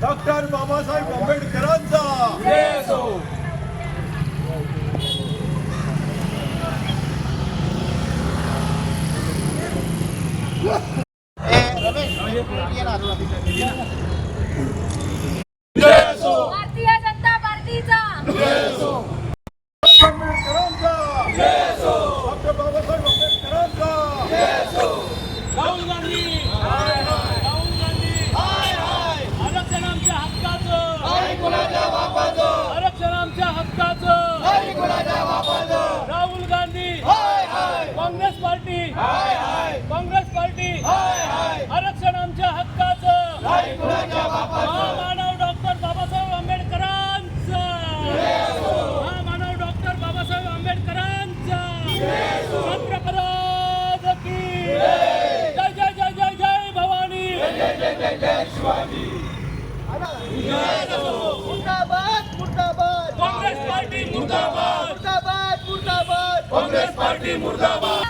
Doctor Babasaheb आंबेडकरांचा. भारतीय जनता पार्टीचा आंबेडकरांचा डॉक्टर बाबासाहेब आंबेडकरांचा राहुल गांधी राहुल गांधी आरक्षण आमच्या हक्काचं आरक्षण आमच्या हक्काचं राहुल गांधी काँग्रेस पार्टी काँग्रेस पार्टी आरक्षण आमच्या हक्काचं महामानव डॉक्टर बाबासाहेब आंबेडकरांचा महामानव डॉक्टर बाबासाहेब आंबेडकरांचा छत्रपती की जय जय जय जय जय भवानी मुर्दाबाद मुर्दाबाद। काँग्रेस पार्टी मुर्दाबाद। मुर्दाबाद मुर्दाबाद। काँग्रेस पार्टी मुर्दाबाद।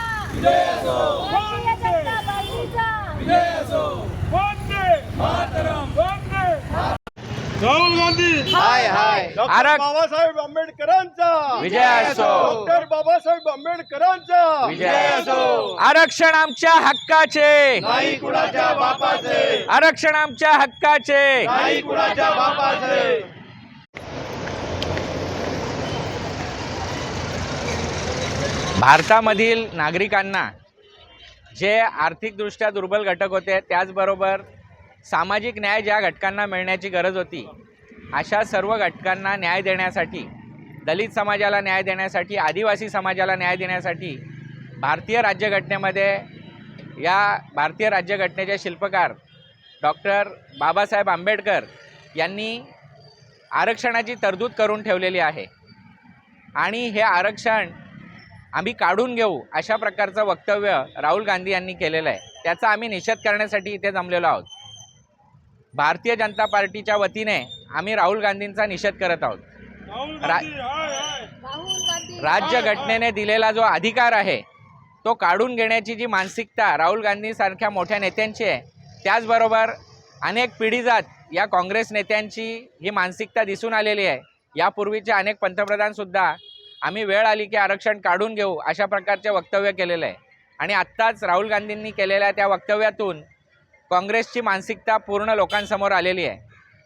भारतीय जनता पार्टीचा राहुल गांधी! हाय हाय. आरक बाबासाहेब आंबेडकरांचा! विजय असो. डॉक्टर बाबासाहेब आंबेडकरांचा! विजय असो. आरक्षण आमच्या हक्काचे. नाही कुणाच्या बापाचे. आरक्षण आमच्या हक्काचे. नाही कुणाच्या बापाचे. भारतामधील नागरिकांना जे आर्थिकदृष्ट्या दुर्बल घटक होते त्याचबरोबर सामाजिक न्याय ज्या घटकांना मिळण्याची गरज होती अशा सर्व घटकांना न्याय देण्यासाठी दलित समाजाला न्याय देण्यासाठी आदिवासी समाजाला न्याय देण्यासाठी भारतीय राज्यघटनेमध्ये या भारतीय राज्यघटनेचे शिल्पकार डॉक्टर बाबासाहेब आंबेडकर यांनी आरक्षणाची तरतूद करून ठेवलेली आहे. आणि हे आरक्षण आम्ही काढून घेऊ अशा प्रकारचं वक्तव्य राहुल गांधी यांनी केलेलं आहे. त्याचा आम्ही निषेध करण्यासाठी इथे जमलेलो आहोत. भारतीय जनता पार्टीच्या वतीने आम्ही राहुल गांधींचा निषेध करत आहोत. रा- राहुल गांधी. राज्यघटनेने दिलेला जो अधिकार आहे तो काढून घेण्याची जी मानसिकता राहुल गांधीसारख्या मोठ्या नेत्यांची आहे त्याचबरोबर अनेक पिढीजात या काँग्रेस नेत्यांची ही मानसिकता दिसून आलेली आहे. यापूर्वीचे अनेक पंतप्रधानसुद्धा आम्ही वेळ आली की आरक्षण काढून घेऊ अशा प्रकारचे वक्तव्य केलेलं आहे. आणि आत्ताच राहुल गांधींनी केलेल्या त्या वक्तव्यातून काँग्रेसची मानसिकता पूर्ण लोकांसमोर आलेली आहे.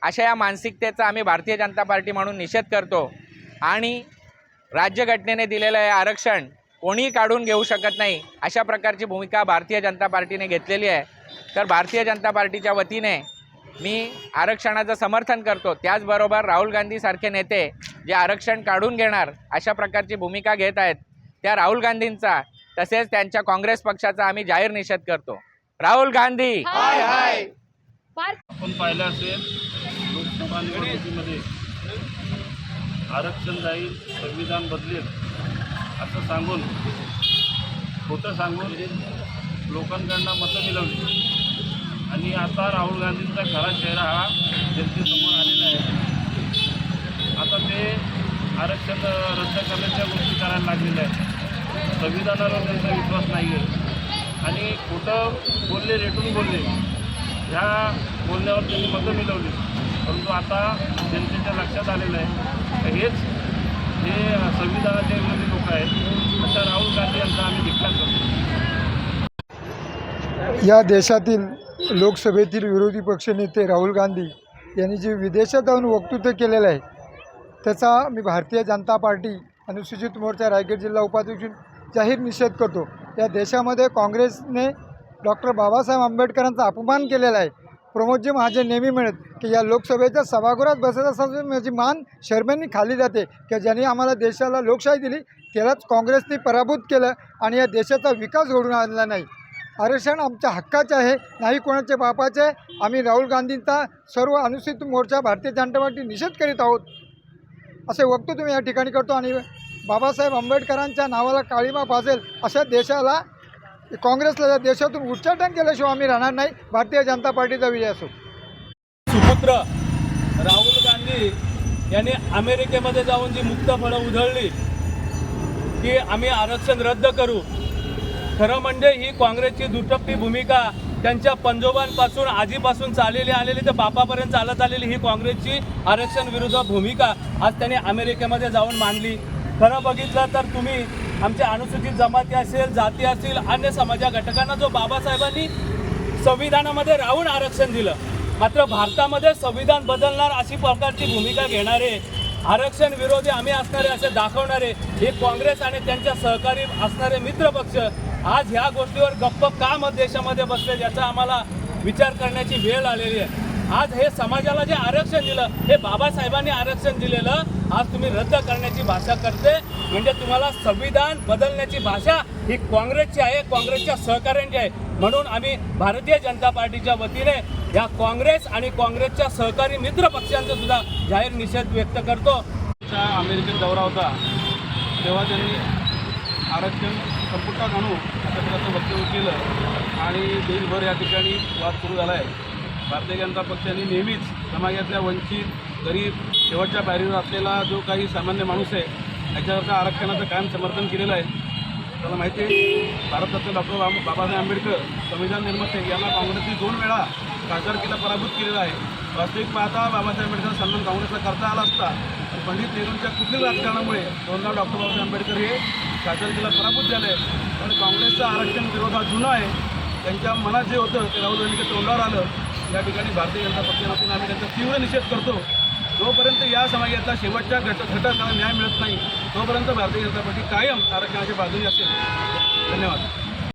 अशा या मानसिकतेचा आम्ही भारतीय जनता पार्टी म्हणून निषेध करतो आणि राज्यघटनेने दिलेलं हे आरक्षण कोणीही काढून घेऊ शकत नाही अशा प्रकारची भूमिका भारतीय जनता पार्टीने घेतलेली आहे. तर भारतीय जनता पार्टीच्या वतीने मी आरक्षणाचं समर्थन करतो. त्याचबरोबर राहुल गांधीसारखे नेते जे आरक्षण काढून घेणार अशा प्रकारची भूमिका घेत आहेत त्या राहुल गांधींचा तसेच त्यांच्या काँग्रेस पक्षाचा आम्ही जाहीर निषेध करतो. राहुल गांधी. हाय हाय. आपण पाहिलं असेल लोकसभा निवडणुकीमध्ये आरक्षण जाईल संविधान बदलेल असं सांगून खोटं सांगून लोकांकडनं मतं मिळवली. आणि आता राहुल गांधींचा खरा चेहरा हा जनतेसमोर आलेला आहे. आता ते आरक्षण रद्द करण्याच्या गोष्टी करायला लागलेल्या आहेत. संविधानावर त्यांचा विश्वास नाही आहे आणि खोटं बोलले रेटून बोलले ह्या बोलण्यावर त्यांनी मतं मिळवली. परंतु आता जनतेच्या लक्षात आलेलं आहे. तर हेच हे संविधानाचे विरोधी लोक आहेत अशा राहुल गांधी यांचा आम्ही धिक्कार करतो. या देशातील लोकसभेतील विरोधी पक्षनेते राहुल गांधी यांनी जे विदेशात जाऊन वक्तृत्व केलेलं आहे त्याचा मी भारतीय जनता पार्टी अनुसूचित मोर्चा रायगड जिल्हा उपाध्यक्ष जाहीर निषेध करतो. या देशामध्ये काँग्रेसने डॉक्टर बाबासाहेब आंबेडकरांचा अपमान केलेला आहे. प्रमोदजी महाजन नेहमी मिळत की या लोकसभेच्या सभागृहात बसत असताना माझी मान शर्मेंनी खाली जाते. की ज्यांनी आम्हाला देशाला लोकशाही दिली त्यालाच काँग्रेसने पराभूत केलं आणि या देशाचा विकास घडून आणला नाही. आरक्षण आमच्या हक्काचे आहे नाही कोणाचे बापाचे. आहे आम्ही राहुल गांधींचा सर्व अनुसूचित मोर्चा भारतीय जनता पार्टी निषेध करीत आहोत. असे वक्तव्य या ठिकाणी करतो आणि बाबासाहेब आंबेडकरांच्या नावाला काळीमा भाजेल अशा देशाला काँग्रेसला या देशातून उच्चाटन केल्याशिवाय आम्ही राहणार नाही. भारतीय जनता पार्टीचा विजय असो. सुपुत्र राहुल गांधी यांनी अमेरिकेमध्ये जाऊन जी मुक्त फळं उधळली की आम्ही आरक्षण रद्द करू. खरं म्हणजे ही काँग्रेसची दुटप्पी भूमिका त्यांच्या पंजोबांपासून आजीपासून चाललेली आलेली तर बापापर्यंत चालत आलेली ही काँग्रेसची आरक्षण विरुद्ध भूमिका आज त्यांनी अमेरिकेमध्ये जाऊन मांडली. खरं बघितलं तर तुम्ही आमच्या अनुसूचित जमाती असेल जाती असतील अन्य समाजा घटकांना जो बाबासाहेबांनी संविधानामध्ये राहून आरक्षण दिलं मात्र भारतामध्ये संविधान बदलणार अशी प्रकारची भूमिका घेणारे आरक्षण विरोधी आम्ही असणारे असे दाखवणारे हे काँग्रेस आणि त्यांच्या सहकारी असणारे मित्रपक्ष आज ह्या गोष्टीवर गप्प का मत देशामध्ये बसले याचा आम्हाला विचार करण्याची वेळ आलेली आहे. आज हे समाजाला जे आरक्षण दिलं हे बाबासाहेबांनी आरक्षण दिलेलं आज तुम्ही रद्द करण्याची भाषा करते. म्हणजे तुम्हाला संविधान बदलण्याची भाषा ही काँग्रेसची आहे काँग्रेसच्या सहकार्यांची आहे. म्हणून आम्ही भारतीय जनता पार्टीच्या वतीने या काँग्रेस आणि काँग्रेसच्या सहकारी मित्र पक्षांचा सुद्धा जाहीर निषेध व्यक्त करतो. अमेरिकेत दौरा होता. तेव्हा त्यांनी आरक्षण संपुष्टात आणू असं प्रकारचं वक्तव्य केलं आणि देशभर या ठिकाणी वाद सुरू झाला आहे भारतीय जनता पक्षाने नेहमीच समाजातल्या वंचित गरीब शेवटच्या पायरीवर असलेला जो काही सामान्य माणूस आहे त्याच्यावरच्या आरक्षणाचं कायम समर्थन केलेलं आहे. त्याला माहिती आहे भारतरत्न डॉक्टर बाबा बाबासाहेब आंबेडकर संविधान निर्माते यांना काँग्रेसने दोन वेळा खासदारकीला पराभूत केलेला आहे. वास्तविक पाहता बाबासाहेब आंबेडकर सन्मान काँग्रेसला करता आला असता पण पंडित नेहरूंच्या कुठल्या राजकारणामुळे दोनदा डॉक्टर बाबासाहेब आंबेडकर हे खासदारकीला पराभूत झाले पण काँग्रेसचं आरक्षण विरोध हा जुना आहे. त्यांच्या मनात जे होतं ते राहुल गांधीच्या तोंडावर आलं. या ठिकाणी भारतीय जनता पक्षाच्या वतीनं आम्ही त्यांचा तीव्र निषेध करतो. जोपर्यंत या समाजातला शेवटच्या घट घटकाला न्याय मिळत नाही तोपर्यंत भारतीय जनता पार्टी कायम आरक्षणाच्या बाजूने असेल. धन्यवाद.